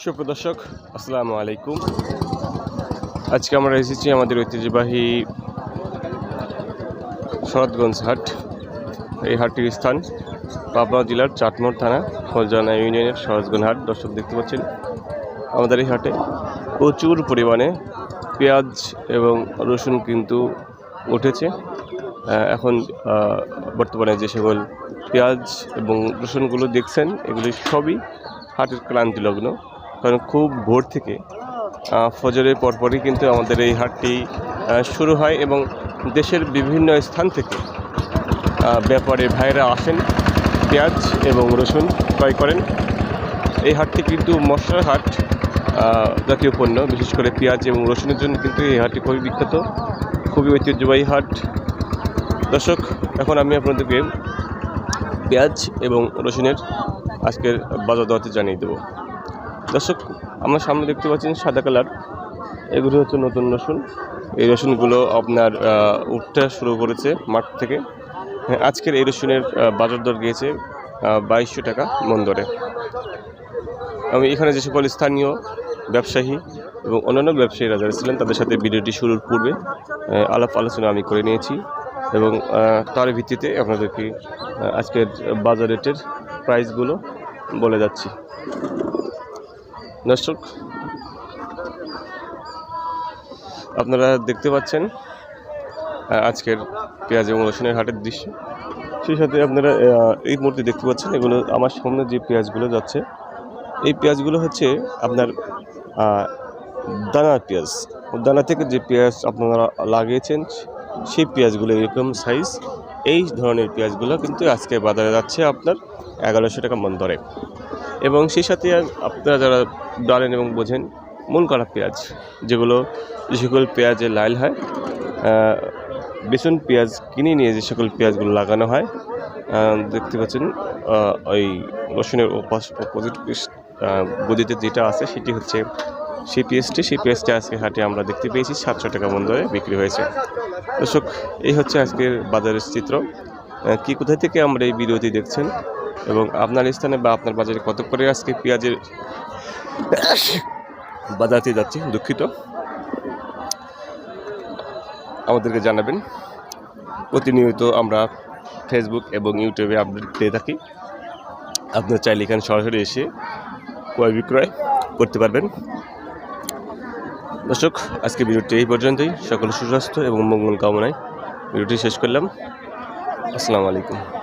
সুপ্রদর্শক আসসালামু আলাইকুম। আজকে আমরা এসেছি আমাদের ঐতিহ্যবাহী শরৎগঞ্জ হাট। এই হাটটির স্থান পাবনা জেলার চাটমোড় থানা ফলজানা ইউনিয়নের শরৎগঞ্জ হাট। দর্শক, দেখতে পাচ্ছেন, আমাদের এই হাটে প্রচুর পরিমাণে পেঁয়াজ এবং রসুন কিন্তু উঠেছে। এখন বর্তমানে যে সকল পেঁয়াজ এবং রসুনগুলো দেখছেন, এগুলি সবই হাটের ক্লান্তি লগ্ন কারণ খুব ভোর থেকে ফজরের পরপরই কিন্তু আমাদের এই হাটটি শুরু হয় এবং দেশের বিভিন্ন স্থান থেকে ব্যাপারে ভাইরা আসেন, পেঁয়াজ এবং রসুন ক্রয় করেন। এই হাটটি কিন্তু মশলার হাট জাতীয় পণ্য, বিশেষ করে পেঁয়াজ এবং রসুনের জন্য কিন্তু এই হাটটি খুবই বিখ্যাত, খুবই ঐতিহ্যবাহী হাট। দর্শক, এখন আমি আপনাদেরকে পেঁয়াজ এবং রসুনের আজকের বাজার দরতে জানিয়ে দেবো। দর্শক আমরা সামনে দেখতে পাচ্ছেন সাদা কালার। এগুলো হচ্ছে নতুন রসুন। এই রসুনগুলো আপনার উঠতে শুরু করেছে মাঠ থেকে। হ্যাঁ, আজকের এই রসুনের বাজার দর গিয়েছে বাইশশো টাকা মন দরে। আমি এখানে যে সকল স্থানীয় ব্যবসায়ী এবং অন্যান্য ব্যবসায়ীরা যারা ছিলেন তাদের সাথে ভিডিওটি শুরুর পূর্বে আলাপ আলোচনা আমি করে নিয়েছি এবং তার ভিত্তিতে আপনাদেরকে আজকের বাজার রেটের প্রাইসগুলো বলে যাচ্ছি। দর্শক, আপনারা দেখতে পাচ্ছেন আজকের পেঁয়াজ এবং রসুনের হাটের দৃশ্য। সেই সাথে আপনারা এই মুহূর্তে দেখতে পাচ্ছেন, এগুলো আমার সামনে যে পেঁয়াজগুলো যাচ্ছে, এই পেঁয়াজগুলো হচ্ছে আপনার দানার পেঁয়াজ। দানা থেকে যে পেঁয়াজ আপনারা লাগিয়েছেন, সেই পেঁয়াজগুলো এরকম সাইজ এই ধরনের পেঁয়াজগুলো কিন্তু আজকে বাজারে যাচ্ছে আপনার এগারোশো টাকা মন দরে। এবং সেই সাথে আপনারা যারা জানেন এবং বোঝেন মন করা পেঁয়াজ, যেগুলো যে সকল পেঁয়াজে লাইল হয় বেসন পেঁয়াজ কিনে নিয়ে যে সকল পেঁয়াজগুলো লাগানো হয় দেখতে পাচ্ছেন ওই রসুনের অপোজিট গদিতে যেটা আছে সেটি হচ্ছে সেই পেঁয়াজটি। সেই পেঁয়াজটি আজকে হাটে আমরা দেখতে পেয়েছি, সাতশো টাকা মন বিক্রি হয়েছে। দর্শক, এই হচ্ছে আজকের বাজারের চিত্র। কি কোথায় থেকে আমরা এই ভিডিওটি দেখছেন? এবং আপনার স্থানে বা আপনার বাজারে কত করে আজকে পেঁয়াজের বাজারতে যাচ্ছে? দুঃখিত। আমাদেরকে জানাবেন। প্রতিনিয়ত আমরা ফেসবুক এবং ইউটিউবে আপডেট পেয়ে থাকি। আপনার চাইলে এখানে সরাসরি এসে ক্রয় বিক্রয় করতে পারবেন। দর্শক আজকে ভিডিওটি এই পর্যন্তই। সকল সুস্বাস্থ্য এবং মঙ্গল কামনায় ভিডিওটি শেষ করলাম। আসসালামু আলাইকুম।